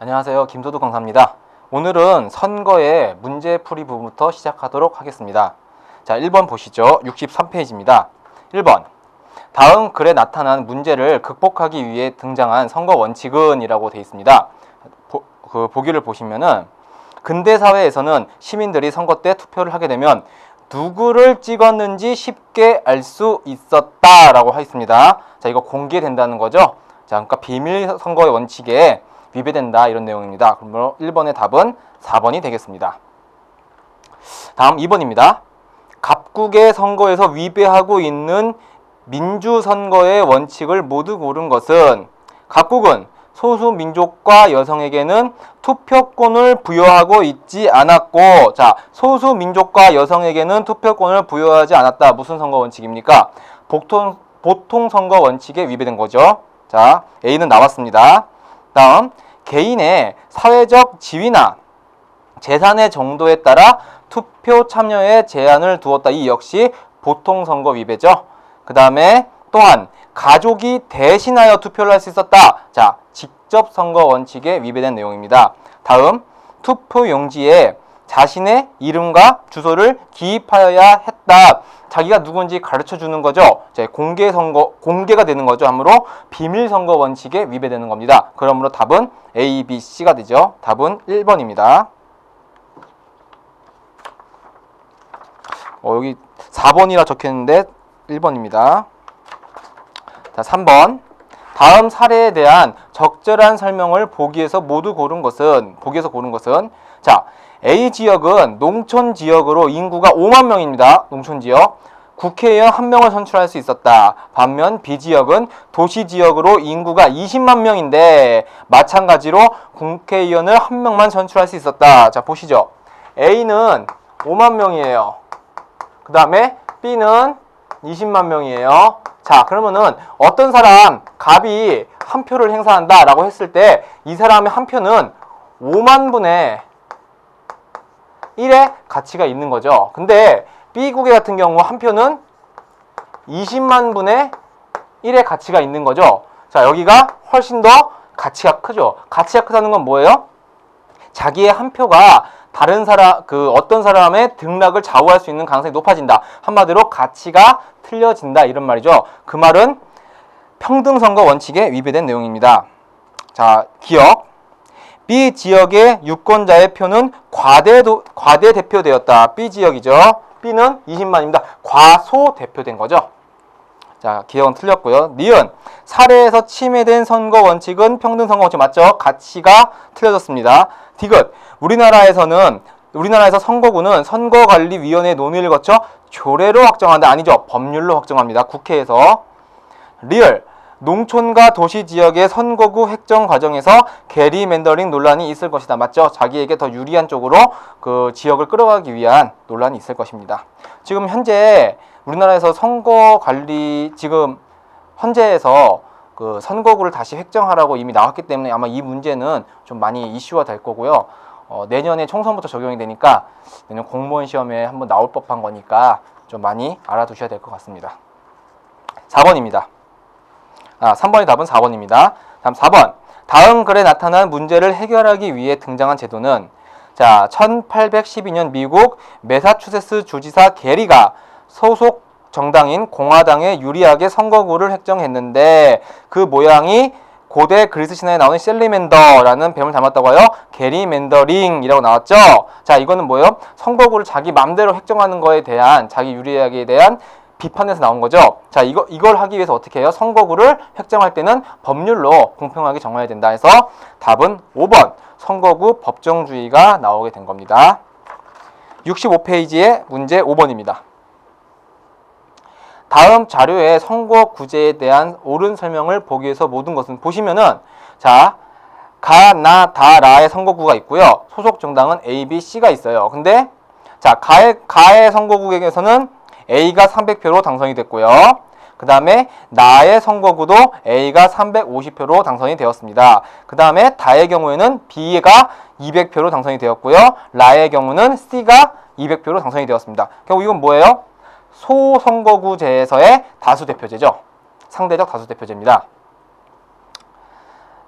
안녕하세요. 김도도 강사입니다. 오늘은 선거의 문제풀이 부분부터 시작하도록 하겠습니다. 자, 1번 보시죠. 63페이지입니다. 1번. 다음 글에 나타난 문제를 극복하기 위해 등장한 선거 원칙은 이라고 되어 있습니다. 보, 그 보기를 보시면은 근대 사회에서는 시민들이 선거 때 투표를 하게 되면 누구를 찍었는지 쉽게 알 수 있었다라고 하있습니다 자, 이거 공개된다는 거죠. 자, 그러니까 비밀 선거의 원칙에 위배된다 이런 내용입니다. 그러므로 1번의 답은 4번이 되겠습니다. 다음 2번입니다. 갑국의 선거에서 위배하고 있는 민주선거의 원칙을 모두 고른 것은 각국은 소수 민족과 여성에게는 투표권을 부여하고 있지 않았고 자 소수 민족과 여성에게는 투표권을 부여하지 않았다 무슨 선거 원칙입니까 보통 보통 선거 원칙에 위배된 거죠 자 A는 나왔습니다 다음 개인의 사회적 지위나 재산의 정도에 따라 투표 참여에 제한을 두었다 이 역시 보통 선거 위배죠 그 다음에 또한 가족이 대신하여 투표를 할 수 있었다. 자, 직접 선거 원칙에 위배된 내용입니다. 다음, 투표 용지에 자신의 이름과 주소를 기입하여야 했다. 자기가 누군지 가르쳐 주는 거죠. 자, 공개 선거, 공개가 되는 거죠. 함으로 비밀 선거 원칙에 위배되는 겁니다. 그러므로 답은 A, B, C가 되죠. 답은 1번입니다. 어, 여기 4번이라 적혀 있는데 1번입니다. 자, 3번. 다음 사례에 대한 적절한 설명을 보기에서 모두 고른 것은 보기에서 고른 것은 자, A 지역은 농촌 지역으로 인구가 5만 명입니다. 농촌 지역. 국회의원 한 명을 선출할 수 있었다. 반면 B 지역은 도시 지역으로 인구가 20만 명인데 마찬가지로 국회의원을 한 명만 선출할 수 있었다. 자, 보시죠. A는 5만 명이에요. 그 다음에 B는 20만 명이에요. 자, 그러면은 어떤 사람 갑이 한 표를 행사한다라고 했을 때 이 사람의 한 표는 5만 분의 1의 가치가 있는 거죠. 근데 B국의 같은 경우 한 표는 20만 분의 1의 가치가 있는 거죠. 자, 여기가 훨씬 더 가치가 크죠. 가치가 크다는 건 뭐예요? 자기의 한 표가 다른 사람 그 어떤 사람의 등락을 좌우할 수 있는 가능성이 높아진다. 한마디로 가치가 틀려진다 이런 말이죠. 그 말은 평등 선거 원칙에 위배된 내용입니다. 자, 기억. B 지역의 유권자의 표는 과대도 과대 대표되었다. B 지역이죠. B는 20만입니다. 과소 대표된 거죠. 자, 기억은 틀렸고요. 니은 사례에서 침해된 선거 원칙은 평등 선거 원칙 맞죠? 가치가 틀려졌습니다. 디귿 우리나라에서는 우리나라에서 선거구는 선거관리위원회 논의를 거쳐 조례로 확정한다 아니죠? 법률로 확정합니다. 국회에서 리얼 농촌과 도시 지역의 선거구 획정 과정에서 게리맨더링 논란이 있을 것이다. 맞죠? 자기에게 더 유리한 쪽으로 그 지역을 끌어가기 위한 논란이 있을 것입니다. 지금 현재 우리나라에서 선거 관리 지금 헌재에서 그 선거구를 다시 획정하라고 이미 나왔기 때문에 아마 이 문제는 좀 많이 이슈화 될 거고요. 어, 내년에 총선부터 적용이 되니까 내년 공무원 시험에 한번 나올 법한 거니까 좀 많이 알아두셔야 될 것 같습니다. 4번입니다. 아, 3번의 답은 4번입니다. 다음 4번. 다음 글에 나타난 문제를 해결하기 위해 등장한 제도는 자, 1812년 미국 메사추세츠 주지사 게리가 소속 정당인 공화당에 유리하게 선거구를 획정했는데 그 모양이 고대 그리스 신화에 나오는 셀리맨더라는 뱀을 닮았다고 하여 게리맨더링이라고 나왔죠. 자, 이거는 뭐예요? 선거구를 자기 맘대로 획정하는 거에 대한 자기 유리하게 대한 비판에서 나온 거죠. 자, 이거 이걸 하기 위해서 어떻게 해요? 선거구를 획정할 때는 법률로 공평하게 정해야 된다 해서 답은 5번 선거구 법정주의가 나오게 된 겁니다. 65페이지의 문제 5번입니다. 다음 자료에 선거 구제에 대한 옳은 설명을 보기 위해서 모든 것은 보시면은 자 가나다라의 선거구가 있고요. 소속 정당은 A, B, C가 있어요. 근데 자 가의 가의 선거구에서는 A가 300표로 당선이 됐고요. 그 다음에 나의 선거구도 A가 350표로 당선이 되었습니다. 그 다음에 다의 경우에는 B가 200표로 당선이 되었고요. 라의 경우는 C가 200표로 당선이 되었습니다. 결국 이건 뭐예요? 소선거구제에서의 다수대표제죠. 상대적 다수대표제입니다.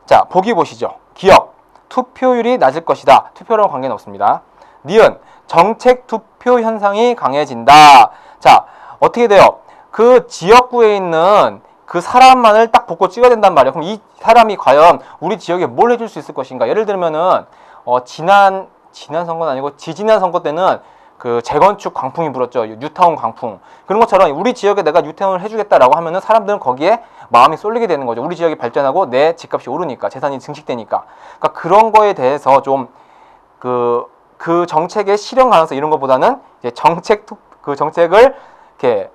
자, 보기 보시죠. 기억. 투표율이 낮을 것이다. 투표랑 관계는 없습니다. 니은 정책 투표 현상이 강해진다. 자, 어떻게 돼요? 그 지역구에 있는 그 사람만을 딱 보고 찍어야 된단 말이에요. 그럼 이 사람이 과연 우리 지역에 뭘 해줄 수 있을 것인가? 예를 들면은 어, 지난 지난 선거는 아니고 지지난 선거 때는 그 재건축 광풍이 불었죠. 뉴타운 광풍. 그런 것처럼 우리 지역에 내가 뉴타운을 해주겠다라고 하면은 사람들은 거기에 마음이 쏠리게 되는 거죠. 우리 지역이 발전하고 내 집값이 오르니까 재산이 증식되니까. 그러니까 그런 거에 대해서 좀그그 정책의 실현 가능성 이런 것보다는 이제 정책 투- 그 정책을 이렇게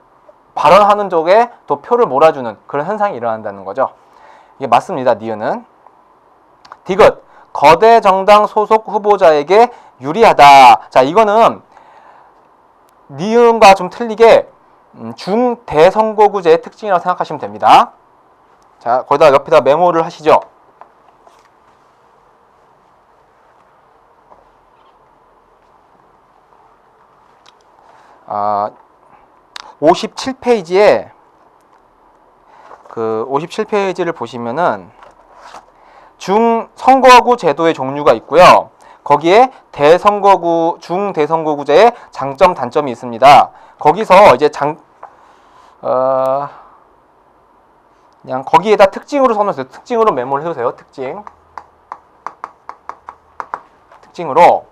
발언하는 쪽에 또 표를 몰아주는 그런 현상이 일어난다는 거죠. 이게 맞습니다. 니은은 디귿 거대 정당 소속 후보자에게 유리하다. 자 이거는 니은과 좀 틀리게 음, 중대선거구제의 특징이라고 생각하시면 됩니다. 자 거기다 옆에다 메모를 하시죠. 아, 57페이지에 그 57페이지를 보시면은 중 선거구 제도의 종류가 있고요. 거기에 대선거구 중대선거구제의 장점 단점이 있습니다. 거기서 이제 장 어, 그냥 거기에다 특징으로 써놓으세요. 특징으로 메모를 해주세요. 특징 특징으로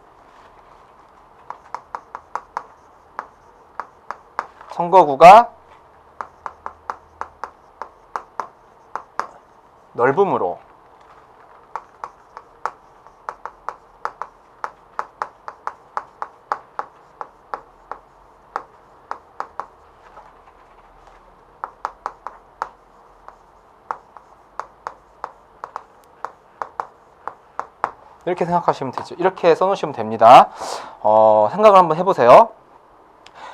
선거구가 넓음으로 이렇게 생각하시면 되죠. 이렇게 써놓으시면 됩니다. 어, 생각을 한번 해보세요.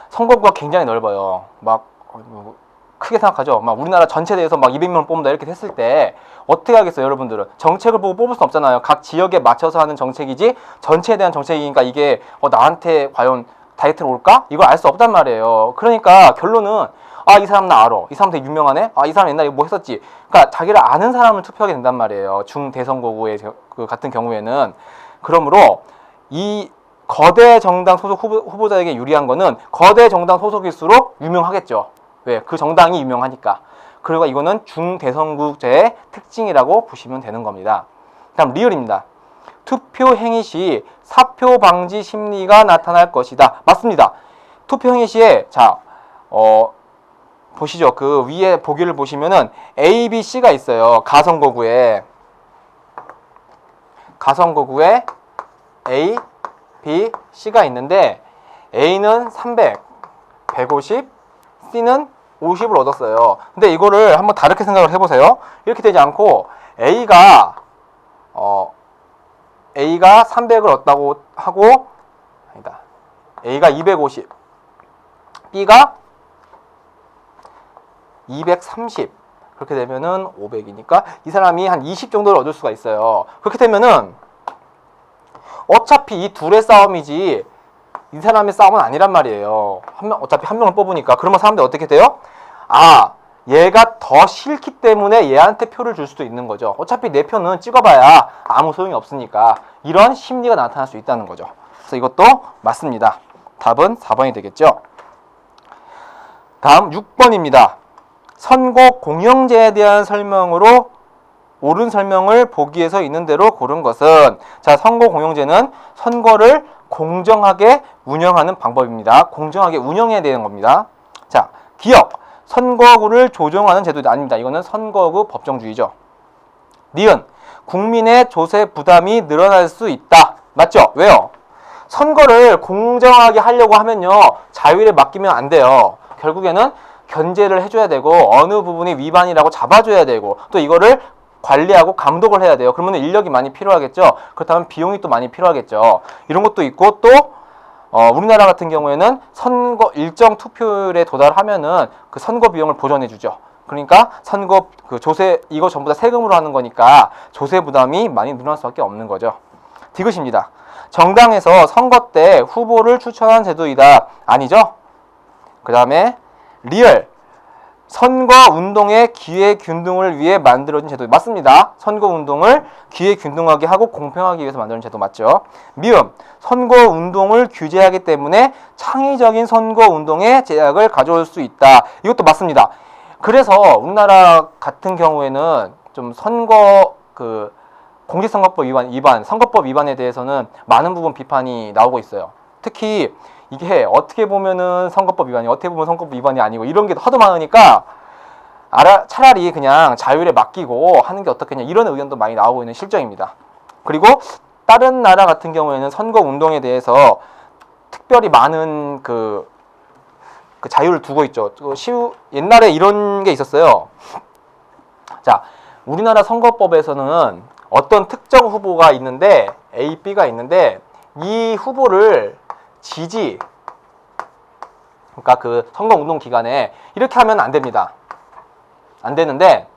선거구가 굉장히 넓어요. 막 어, 뭐, 크게 생각하죠. 막 우리나라 전체 대해서 막 200명 뽑는다 이렇게 했을 때 어떻게 하겠어요, 여러분들은? 정책을 보고 뽑을 수 없잖아요. 각 지역에 맞춰서 하는 정책이지 전체에 대한 정책이니까 이게 어, 나한테 과연 다이어트를 올까? 이걸 알 수 없단 말이에요. 그러니까 결론은 아, 이 사람 나 알아. 이 사람 되게 유명하네. 아, 이 사람 옛날에 뭐 했었지. 그러니까 자기를 아는 사람을 투표하게 된단 말이에요. 중대선거구의 저- 그 같은 경우에는 그러므로 이 거대 정당 소속 후보, 후보자에게 유리한 거는 거대 정당 소속일수록 유명하겠죠. 왜? 그 정당이 유명하니까. 그리고 이거는 중대선구제의 특징이라고 보시면 되는 겁니다. 다음 리얼입니다. 투표 행위 시 사표 방지 심리가 나타날 것이다. 맞습니다. 투표 행위 시에 자, 어, 보시죠. 그 위에 보기를 보시면은 A, B, C가 있어요. 가선거구에 가선거구에 A, B, C가 있는데 A는 300, 150, C는 50을 얻었어요. 근데 이거를 한번 다르게 생각을 해보세요. 이렇게 되지 않고 A가 어 A가 300을 얻다고 하고 아니다. A가 250, B가 230 그렇게 되면은 500이니까 이 사람이 한 20 정도를 얻을 수가 있어요. 그렇게 되면은 어차피 이 둘의 싸움이지 이 사람의 싸움은 아니란 말이에요. 한 명, 어차피 한 명을 뽑으니까. 그러면 사람들이 어떻게 돼요? 아, 얘가 더 싫기 때문에 얘한테 표를 줄 수도 있는 거죠. 어차피 내 표는 찍어봐야 아무 소용이 없으니까. 이런 심리가 나타날 수 있다는 거죠. 그래서 이것도 맞습니다. 답은 4번이 되겠죠. 다음 6번입니다. 선거 공영제에 대한 설명으로 옳은 설명을 보기에서 있는 대로 고른 것은 자 선거 공영제는 선거를 공정하게 운영하는 방법입니다. 공정하게 운영해야 되는 겁니다. 자 기억 선거구를 조정하는 제도 아닙니다. 이거는 선거구 법정주의죠. 니은 국민의 조세 부담이 늘어날 수 있다. 맞죠? 왜요? 선거를 공정하게 하려고 하면요 자유를 맡기면 안 돼요. 결국에는 견제를 해줘야 되고 어느 부분이 위반이라고 잡아줘야 되고 또 이거를 관리하고 감독을 해야 돼요. 그러면 인력이 많이 필요하겠죠. 그렇다면 비용이 또 많이 필요하겠죠. 이런 것도 있고 또 어, 우리나라 같은 경우에는 선거 일정 투표율에 도달하면은 그 선거 비용을 보전해 주죠. 그러니까 선거 그 조세 이거 전부 다 세금으로 하는 거니까 조세 부담이 많이 늘어날 수밖에 없는 거죠. 디귿입니다. 정당에서 선거 때 후보를 추천한 제도이다. 아니죠? 그 다음에 리얼 선거 운동의 기회 균등을 위해 만들어진 제도 맞습니다. 선거 운동을 기회 균등하게 하고 공평하기 위해서 만들어진 제도 맞죠. 미음 선거 운동을 규제하기 때문에 창의적인 선거 운동에 제약을 가져올 수 있다. 이것도 맞습니다. 그래서 우리나라 같은 경우에는 좀 선거 그 공직선거법 위반, 위반, 선거법 위반에 대해서는 많은 부분 비판이 나오고 있어요. 특히 이게 어떻게 보면은 선거법 위반이 어떻게 보면 선거법 위반이 아니고 이런 게 하도 많으니까 알아, 차라리 그냥 자율에 맡기고 하는 게 어떻겠냐 이런 의견도 많이 나오고 있는 실정입니다. 그리고 다른 나라 같은 경우에는 선거 운동에 대해서 특별히 많은 그, 그 자유를 두고 있죠. 그 시우, 옛날에 이런 게 있었어요. 자, 우리나라 선거법에서는 어떤 특정 후보가 있는데 A, B가 있는데 이 후보를 지지 그러니까 그 선거 운동 기간에 이렇게 하면 안 됩니다. 안 되는데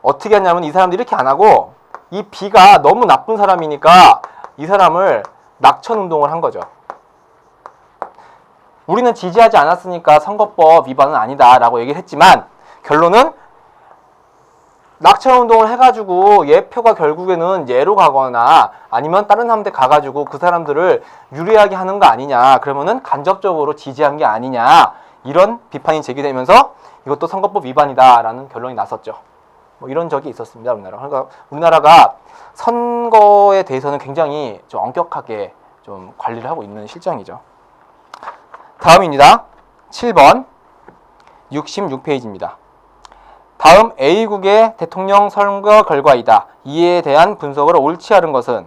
어떻게 하냐면 이 사람들이 이렇게 안 하고 이 B가 너무 나쁜 사람이니까 이 사람을 낙천 운동을 한 거죠. 우리는 지지하지 않았으니까 선거법 위반은 아니다라고 얘기를 했지만 결론은 낙천 운동을 해가지고 예표가 결국에는 예로 가거나 아니면 다른 사람한테 가가지고 그 사람들을 유리하게 하는 거 아니냐 그러면은 간접적으로 지지한 게 아니냐 이런 비판이 제기되면서 이것도 선거법 위반이다라는 결론이 났었죠. 뭐 이런 적이 있었습니다 우리나라. 그러니까 우리나라가 선거에 대해서는 굉장히 좀 엄격하게 좀 관리를 하고 있는 실정이죠. 다음입니다. 7번 66페이지입니다. 다음 A국의 대통령 선거 결과이다. 이에 대한 분석을 옳지 않은 것은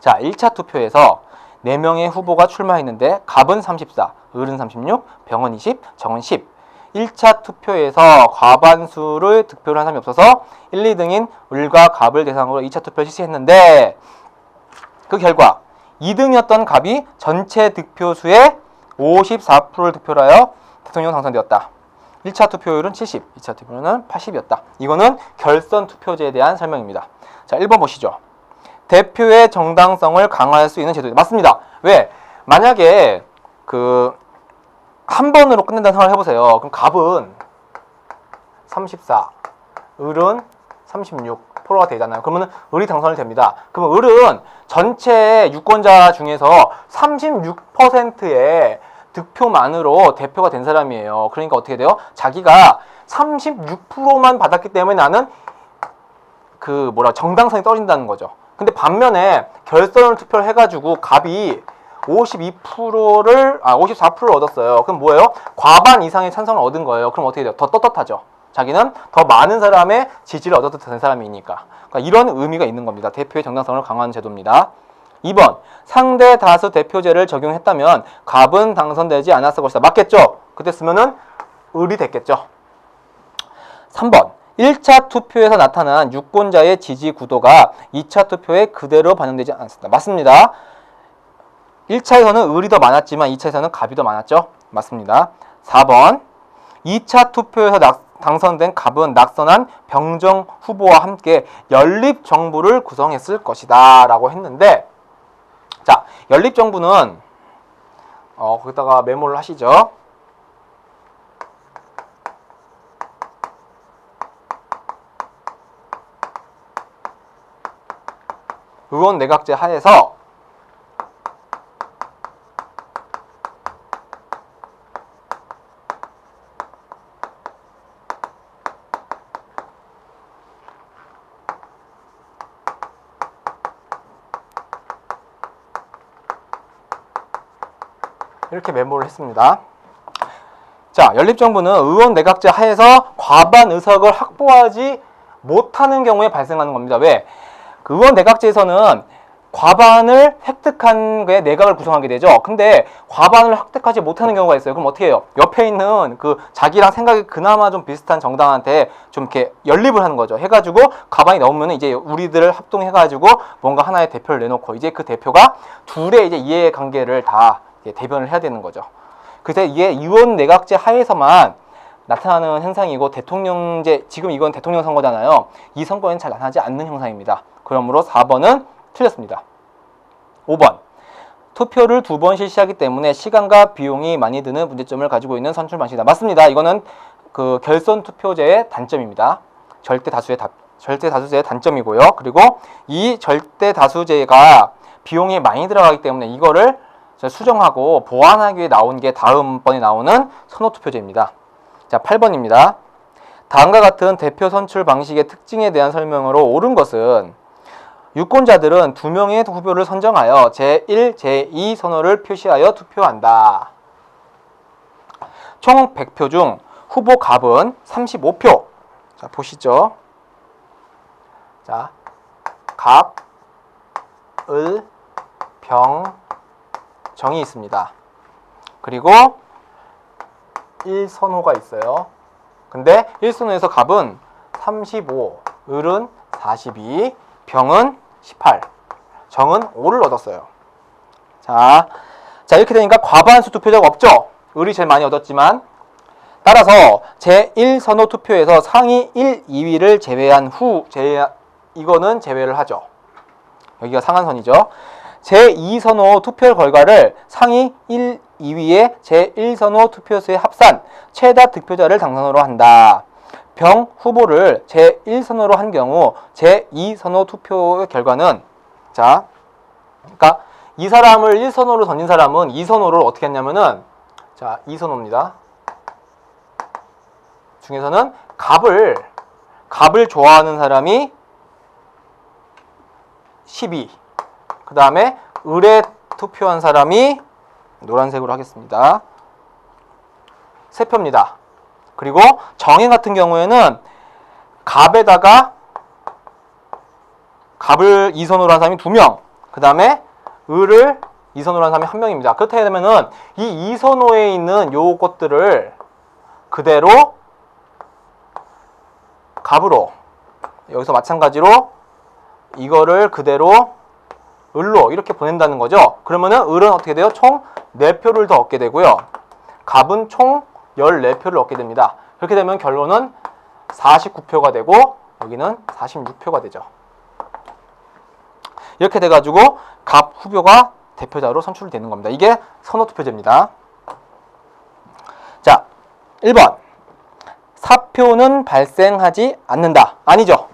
자, 1차 투표에서 4명의 후보가 출마했는데 갑은 34, 을은 36, 병은 20, 정은 10. 1차 투표에서 과반수를 득표를 한 사람이 없어서 1, 2등인 을과 갑을 대상으로 2차 투표를 실시했는데 그 결과 2등이었던 갑이 전체 득표수의 54%를 득표를 하여 대통령 당선되었다. 1차 투표율은 70, 2차 투표율은 80이었다. 이거는 결선 투표제에 대한 설명입니다. 자, 1번 보시죠. 대표의 정당성을 강화할 수 있는 제도. 맞습니다. 왜? 만약에 그 한 번으로 끝낸다는 생각을 해보세요. 그럼 갑은 34, 을은 36 프로가 되잖아요. 그러면 을이 당선이 됩니다. 그러면 을은 전체 유권자 중에서 36%의 득표만으로 대표가 된 사람이에요. 그러니까 어떻게 돼요? 자기가 36%만 받았기 때문에 나는 그 뭐라 정당성이 떨어진다는 거죠. 근데 반면에 결선을 투표를 해가지고 갑이 52%를 아 54%를 얻었어요. 그럼 뭐예요? 과반 이상의 찬성을 얻은 거예요. 그럼 어떻게 돼요? 더 떳떳하죠. 자기는 더 많은 사람의 지지를 되는 사람이니까. 그러니까 이런 의미가 있는 겁니다. 대표의 정당성을 강화하는 제도입니다. 2번 상대 다수 대표제를 적용했다면 갑은 당선되지 않았을 것이다. 맞겠죠? 그때 쓰면은 을이 됐겠죠. 3번 1차 투표에서 나타난 유권자의 지지 구도가 2차 투표에 그대로 반영되지 않았습니다. 맞습니다. 1차에서는 을이 더 많았지만 2차에서는 갑이 더 많았죠. 맞습니다. 4번 2차 투표에서 낙, 당선된 갑은 낙선한 병정 후보와 함께 연립 정부를 구성했을 것이다 라고 했는데 자, 연립정부는 어, 거기다가 메모를 하시죠. 의원 내각제 하에서 메모를 했습니다. 자, 연립정부는 의원 내각제 하에서 과반 의석을 확보하지 못하는 경우에 발생하는 겁니다. 왜? 그 의원 내각제에서는 과반을 획득한 게 내각을 구성하게 되죠. 근데 과반을 획득하지 못하는 경우가 있어요. 그럼 어떻게 해요? 옆에 있는 그 자기랑 생각이 그나마 좀 비슷한 정당한테 좀 이렇게 연립을 하는 거죠. 해가지고 과반이 넘으면 이제 우리들을 합동해가지고 뭔가 하나의 대표를 내놓고 이제 그 대표가 둘의 이제 이해 관계를 다 대변을 해야 되는 거죠. 그래서 이게 의원 내각제 하에서만 나타나는 현상이고 대통령제 지금 이건 대통령 선거잖아요. 이 선거에는 잘 나타나지 않는 현상입니다. 그러므로 4번은 틀렸습니다. 5번 투표를 두 번 실시하기 때문에 시간과 비용이 많이 드는 문제점을 가지고 있는 선출 방식이다. 맞습니다. 이거는 그 결선 투표제의 단점입니다. 절대 다수의 다, 절대 다수제의 단점이고요. 그리고 이 절대 다수제가 비용이 많이 들어가기 때문에 이거를 수정하고 보완하기 위해 나온 게 다음번에 나오는 선호 투 표제입니다. 자, 8번입니다. 다음과 같은 대표 선출 방식의 특징에 대한 설명으로 옳은 것은 유권자들은 두 명의 후보를 선정하여 제1, 제2 선호를 표시하여 투표한다. 총 100표 중 후보 값은 35표. 자, 보시죠. 자, 값, 을, 병, 정이 있습니다. 그리고 1선호가 있어요. 근데 1선호에서 값은 35, 을은 42, 병은 18, 정은 5를 얻었어요. 자, 자 이렇게 되니까 과반수 투표자가 없죠. 을이 제일 많이 얻었지만 따라서 제1선호 투표에서 상위 1, 2위를 제외한 후 제, 이거는 제외를 하죠. 여기가 상한선이죠. 제2선호 투표 결과를 상위 1, 2위의 제1선호 투표수에 합산 최다 득표자를 당선으로 한다. 병 후보를 제1선호로 한 경우 제2선호 투표의 결과는 자, 그러니까 이 사람을 1선호로 던진 사람은 2선호를 어떻게 했냐면은 자, 2선호입니다. 중에서는 갑을 갑을 좋아하는 사람이 12. 그 다음에 을에 투표한 사람이 노란색으로 하겠습니다. 세 표입니다. 그리고 정행 같은 경우에는 갑에다가 갑을 2선으로 한 사람이 2명, 그 다음에 을을 2선으로 한 사람이 1명입니다. 그렇게 되면은 이 2선호에 있는 요것들을 그대로 갑으로 여기서 마찬가지로 이거를 그대로 을로 이렇게 보낸다는 거죠. 그러면은 을은 어떻게 돼요? 총 4표를 더 얻게 되고요. 갑은 총 14표를 얻게 됩니다. 그렇게 되면 결론은 49표가 되고 여기는 46표가 되죠. 이렇게 돼가지고 갑 후보가 대표자로 선출되는 겁니다. 이게 선호투표제입니다. 자, 1번. 사표는 발생하지 않는다. 아니죠.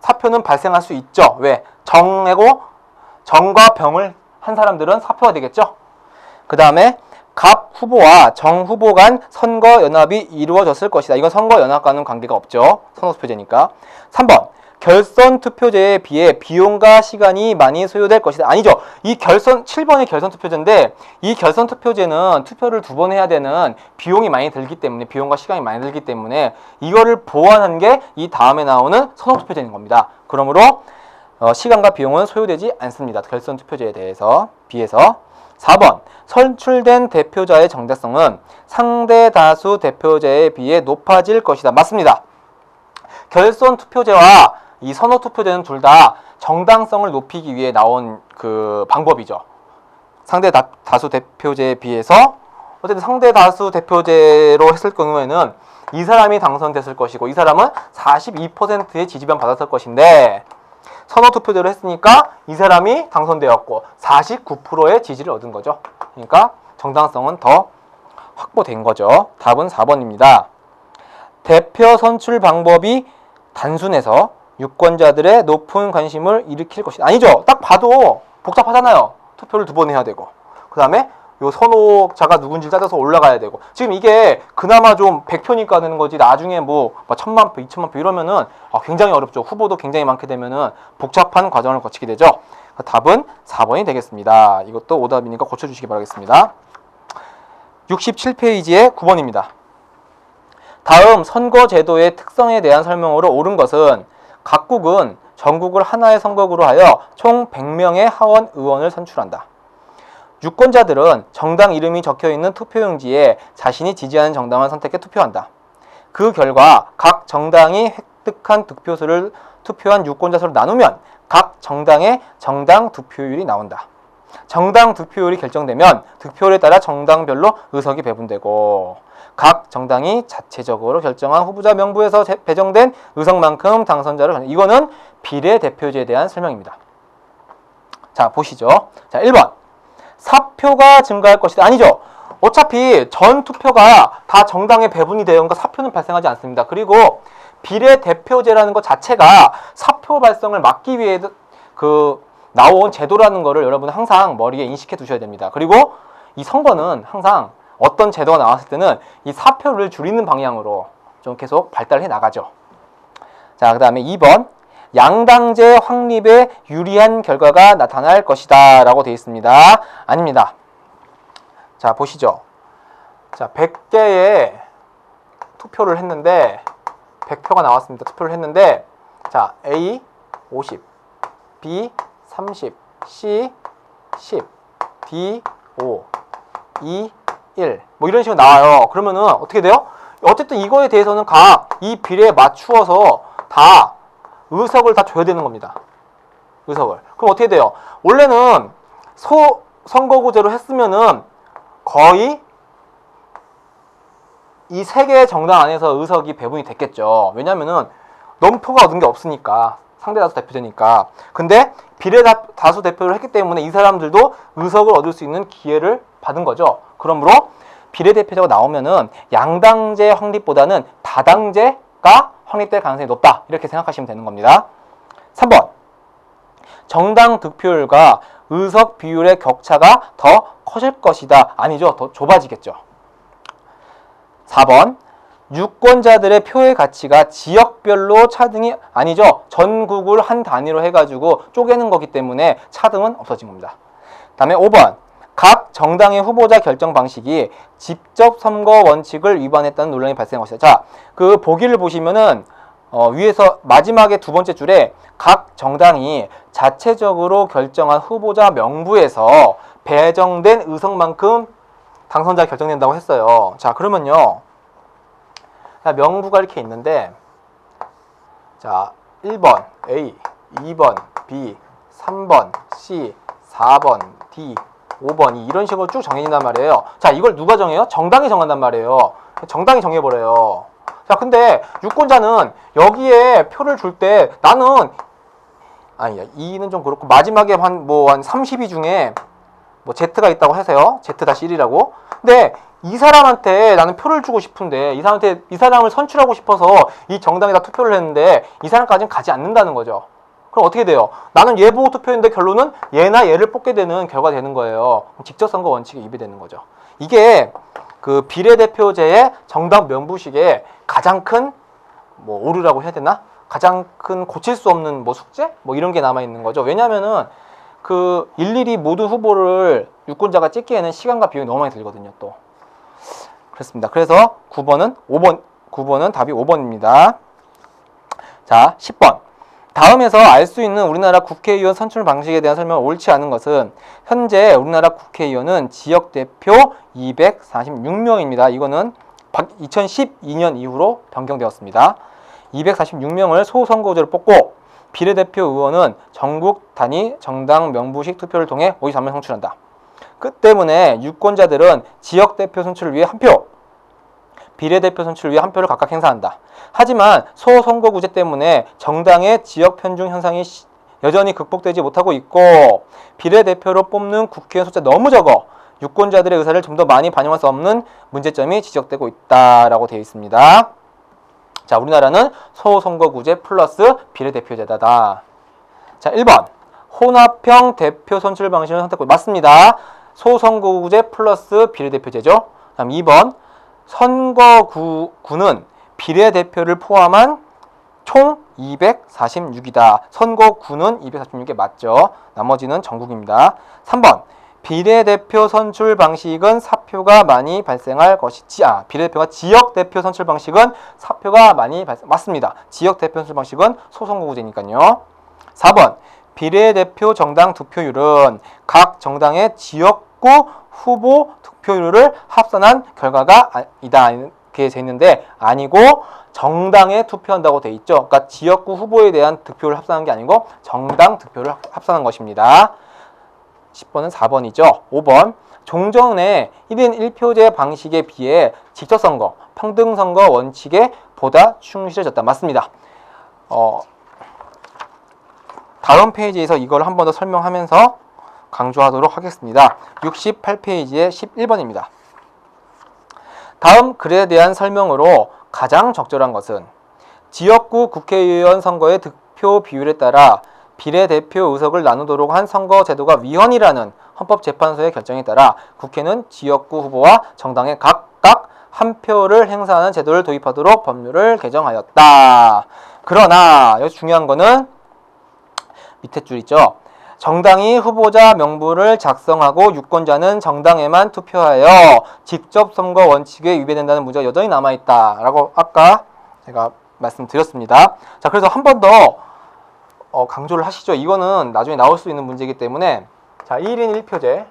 사표는 발생할 수 있죠. 왜? 정하고 정과 병을 한 사람들은 사표가 되겠죠. 그 다음에 갑 후보와 정 후보 간 선거 연합이 이루어졌을 것이다. 이건 선거 연합과는 관계가 없죠. 선거투표제니까. 3번. 결선 투표제에 비해 비용과 시간이 많이 소요될 것이다. 아니죠. 이 결선 7번의 결선 투표제인데 이 결선 투표제는 투표를 두 번 해야 되는 비용이 많이 들기 때문에 비용과 시간이 많이 들기 때문에 이거를 보완한 게 이 다음에 나오는 선거 투표제인 겁니다. 그러므로 어, 시간과 비용은 소요되지 않습니다. 결선 투표제에 대해서 비해서 4번 선출된 대표자의 정대성은 상대 다수 대표제에 비해 높아질 것이다. 맞습니다. 결선 투표제와 이 선호 투표제는 둘 다 정당성을 높이기 위해 나온 그 방법이죠. 상대 다, 다수 대표제에 비해서 어쨌든 상대 다수 대표제로 했을 경우에는 이 사람이 당선됐을 것이고 이 사람은 42%의 지지만 받았을 것인데 선호 투표제로 했으니까 이 사람이 당선되었고 49%의 지지를 얻은 거죠. 그러니까 정당성은 더 확보된 거죠. 답은 4번입니다. 대표 선출 방법이 단순해서 유권자들의 높은 관심을 일으킬 것이 아니죠. 딱 봐도 복잡하잖아요. 투표를 두 번 해야 되고 그 다음에 요 선호자가 누군지 따져서 올라가야 되고 지금 이게 그나마 좀 100표니까 되는 거지 나중에 뭐, 뭐 천만 표, 이천만 표 이러면은 아, 굉장히 어렵죠. 후보도 굉장히 많게 되면은 복잡한 과정을 거치게 되죠. 답은 4번이 되겠습니다. 이것도 오답이니까 고쳐주시기 바라겠습니다. 67페이지의 9번입니다. 다음 선거제도의 특성에 대한 설명으로 옳은 것은 각국은 전국을 하나의 선거구로 하여 총 100명의 하원 의원을 선출한다. 유권자들은 정당 이름이 적혀 있는 투표용지에 자신이 지지하는 정당을 선택해 투표한다. 그 결과 각 정당이 획득한 득표수를 투표한 유권자 수를 나누면 각 정당의 정당 득표율이 나온다. 정당 득표율이 결정되면 득표율에 따라 정당별로 의석이 배분되고 각 정당이 자체적으로 결정한 후보자 명부에서 배정된 의석만큼 당선자를 이거는 비례대표제에 대한 설명입니다. 자, 보시죠. 자, 1번. 사표가 증가할 것이다. 아니죠. 어차피 전 투표가 다 정당에 배분이 되니까 사표는 발생하지 않습니다. 그리고 비례대표제라는 것 자체가 사표 발생을 막기 위해 그 나온 제도라는 거를 여러분 항상 머리에 인식해 두셔야 됩니다. 그리고 이 선거는 항상 어떤 제도가 나왔을 때는 이 사표를 줄이는 방향으로 좀 계속 발달해 나가죠. 자, 그 다음에 2번. 양당제 확립에 유리한 결과가 나타날 것이다. 라고 되어 있습니다. 아닙니다. 자, 보시죠. 자, 100개의 투표를 했는데, 100표가 나왔습니다. 투표를 했는데, 자, A 50, B 30, C 10, D 5, E 1. 뭐 이런 식으로 나와요. 그러면은 어떻게 돼요? 어쨌든 이거에 대해서는 각 이 비례에 맞추어서 다 의석을 다 줘야 되는 겁니다. 의석을. 그럼 어떻게 돼요? 원래는 소 선거구제로 했으면은 거의 이 세 개의 정당 안에서 의석이 배분이 됐겠죠. 왜냐면은 너무 표가 얻은 게 없으니까 상대 다수 대표제니까. 근데 비례 다- 다수 대표를 했기 때문에 이 사람들도 의석을 얻을 수 있는 기회를 받은 거죠. 그러므로 비례대표제가 나오면은 양당제 확립보다는 다당제 가 확립될 가능성이 높다. 이렇게 생각하시면 되는 겁니다. 3번. 정당 득표율과 의석 비율의 격차가 더 커질 것이다. 아니죠. 더 좁아지겠죠. 4번. 유권자들의 표의 가치가 지역별로 차등이 아니죠. 전국을 한 단위로 해가지고 쪼개는 거기 때문에 차등은 없어진 겁니다. 다음에 5번. 각 정당의 후보자 결정 방식이 직접 선거 원칙을 위반했다는 논란이 발생한 것이다. 자, 그 보기를 보시면은 어, 위에서 마지막에 두 번째 줄에 각 정당이 자체적으로 결정한 후보자 명부에서 배정된 의석만큼 당선자 결정된다고 했어요. 자, 그러면요. 자, 명부가 이렇게 있는데 자, 1번 A, 2번 B, 3번 C, 4번 D, 5번 E 이런 식으로 쭉 정해진단 말이에요. 자, 이걸 누가 정해요? 정당이 정한단 말이에요. 정당이 정해버려요. 자, 근데 유권자는 여기에 표를 줄 때 나는 아니야, 2는 좀 그렇고 마지막에 한 뭐 한 32 중에 뭐 Z가 있다고 하세요. Z-1이라고. 근데 이 사람한테 나는 표를 주고 싶은데 이 사람한테 이 사람을 선출하고 싶어서 이 정당에다 투표를 했는데 이 사람까지는 가지 않는다는 거죠. 그럼 어떻게 돼요? 나는 얘 보고 투표했는데 결론은 얘나 얘를 뽑게 되는 결과 되는 거예요. 직접 선거 원칙이 위배되는 거죠. 이게 그 비례대표제의 정당 명부식의 가장 큰 뭐 오류라고 해야 되나? 가장 큰 고칠 수 없는 뭐 숙제? 뭐 이런 게 남아 있는 거죠. 왜냐면은 그 일일이 모든 후보를 유권자가 찍기에는 시간과 비용이 너무 많이 들거든요, 또. 그렇습니다. 그래서 9번은 5번 9번은 답이 5번입니다. 자, 10번. 다음에서 알 수 있는 우리나라 국회의원 선출 방식에 대한 설명을 옳지 않은 것은 현재 우리나라 국회의원은 지역 대표 246명입니다. 이거는 2012년 이후로 변경되었습니다. 246명을 소선거구제로 뽑고 비례대표 의원은 전국 단위 정당 명부식 투표를 통해 53명 선출한다. 그 때문에 유권자들은 지역 대표 선출을 위해 한 표, 비례대표 선출을 위해 한 표를 각각 행사한다. 하지만 소선거구제 때문에 정당의 지역 편중 현상이 시- 여전히 극복되지 못하고 있고 비례대표로 뽑는 국회의원 숫자 너무 적어 유권자들의 의사를 좀 더 많이 반영할 수 없는 문제점이 지적되고 있다라고 되어 있습니다. 자, 우리나라는 소선거구제 플러스 비례대표제다다. 자, 1번. 혼합형 대표 선출 방식을 선택. 맞습니다. 소선거구제 플러스 비례대표제죠. 다음 2번. 선거구는 비례대표를 포함한 총 246이다. 선거구는 246개 맞죠. 나머지는 전국입니다. 3번. 비례대표 선출 방식은 사표가 많이 발생할 것이지 아 비례대표가 지역 대표 선출 방식은 사표가 많이 발생 맞습니다. 지역 대표 선출 방식은 소선거구제니까요. 4번 비례대표 정당 득표율은 각 정당의 지역구 후보 득표율을 합산한 결과가 아니다 이렇게 돼 있는데 아니고 정당에 투표한다고 돼 있죠. 그러니까 지역구 후보에 대한 득표를 합산한 게 아니고 정당 득표를 합산한 것입니다. 10번은 4번이죠. 5번. 종전의 1인 1표제 방식에 비해 직접선거, 평등선거 원칙에 보다 충실해졌다. 맞습니다. 어, 다음 페이지에서 이걸 한 번 더 설명하면서 강조하도록 하겠습니다. 68페이지의 11번입니다. 다음 글에 대한 설명으로 가장 적절한 것은 지역구 국회의원 선거의 득표 비율에 따라 비례대표 의석을 나누도록 한 선거 제도가 위헌이라는 헌법재판소의 결정에 따라 국회는 지역구 후보와 정당에 각각 한 표를 행사하는 제도를 도입하도록 법률을 개정하였다. 그러나 여기 중요한 거는 밑에 줄 있죠. 정당이 후보자 명부를 작성하고 유권자는 정당에만 투표하여 직접 선거 원칙에 위배된다는 문제가 여전히 남아 있다라고 아까 제가 말씀드렸습니다. 자, 그래서 한 번더 어, 강조를 하시죠. 이거는 나중에 나올 수 있는 문제이기 때문에 자, 1인 1표제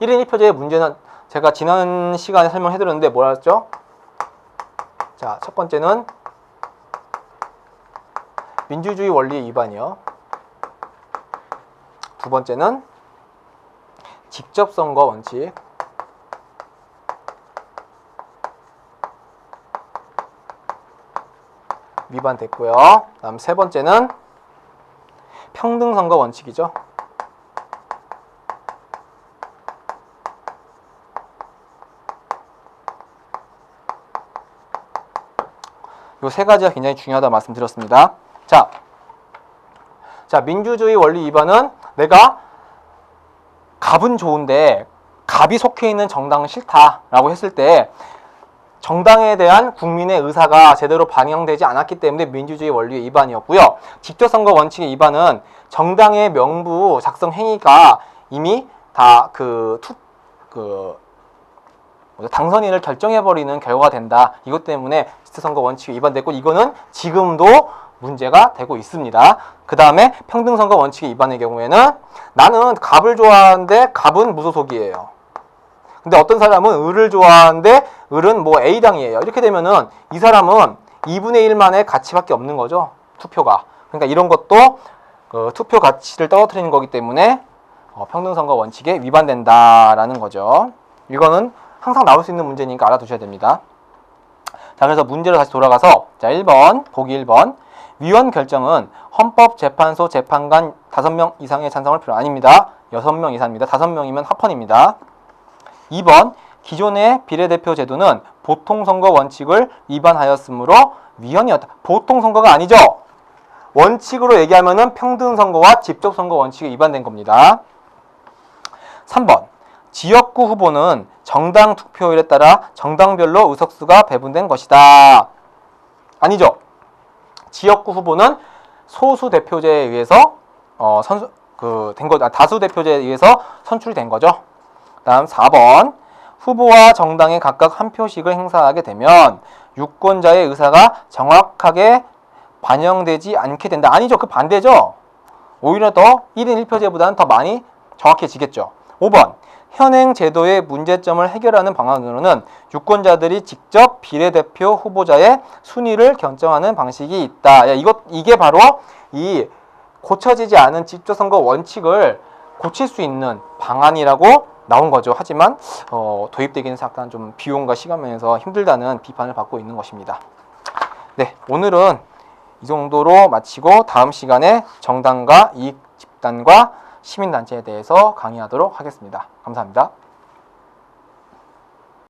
1인 1표제의 문제는 제가 지난 시간에 설명해 드렸는데 뭐라 했죠? 자, 첫 번째는 민주주의 원리 위반이요. 두 번째는 직접 선거 원칙. 위반됐고요. 다음 세 번째는 평등 선거 원칙이죠. 요세 가지가 굉장히 중요하다 말씀드렸습니다. 자, 자 민주주의 원리 위반은 내가 갑은 좋은데 갑이 속해 있는 정당은 싫다라고 했을 때 정당에 대한 국민의 의사가 제대로 반영되지 않았기 때문에 민주주의 원리 위반이었고요. 직접 선거 원칙의 위반은 정당의 명부 작성 행위가 이미 다그 투, 그 뭐죠? 당선인을 결정해버리는 결과가 된다. 이것 때문에 직접선거 원칙이 위반됐고 이거는 지금도 문제가 되고 있습니다. 그 다음에 평등선거 원칙의 위반의 경우에는 나는 갑을 좋아하는데 갑은 무소속이에요. 근데 어떤 사람은 을을 좋아하는데 을은 뭐 A당이에요. 이렇게 되면은 이 사람은 2분의 1만의 가치밖에 없는 거죠. 투표가. 그러니까 이런 것도 그 투표 가치를 떨어뜨리는 거기 때문에 어, 평등선거 원칙에 위반된다라는 거죠. 이거는 항상 나올 수 있는 문제니까 알아두셔야 됩니다. 자, 그래서 문제로 다시 돌아가서 자, 1번, 보기 1번. 위원 결정은 헌법재판소 재판관 5명 이상의 찬성을 필요 아닙니다. 6명 이상입니다. 5명이면 합헌입니다. 2번 기존의 비례대표 제도는 보통선거 원칙을 위반하였으므로 위헌이었다. 보통선거가 아니죠. 원칙으로 얘기하면은 평등선거와 직접선거 원칙이 위반된 겁니다. 3번 지역구 후보는 정당 투표율에 따라 정당별로 의석수가 배분된 것이다. 아니죠. 지역구 후보는 소수 대표제에 의해서 어, 선수 그된 거, 아, 다수 대표제에 의해서 선출이 된 거죠. 다음 4번 후보와 정당에 각각 한 표씩을 행사하게 되면 유권자의 의사가 정확하게 반영되지 않게 된다. 아니죠. 그 반대죠. 오히려 더 1인 1표제보다는 더 많이 정확해지겠죠. 5번 현행 제도의 문제점을 해결하는 방안으로는 유권자들이 직접 비례대표 후보자의 순위를 결정하는 방식이 있다. 야, 이것 이게 바로 이 고쳐지지 않은 직접선거 원칙을 고칠 수 있는 방안이라고 나온 거죠. 하지만 어, 도입되기는 약간 좀 비용과 시간 면에서 힘들다는 비판을 받고 있는 것입니다. 네, 오늘은 이 정도로 마치고 다음 시간에 정당과 이익 집단과 시민단체에 대해서 강의하도록 하겠습니다. 감사합니다.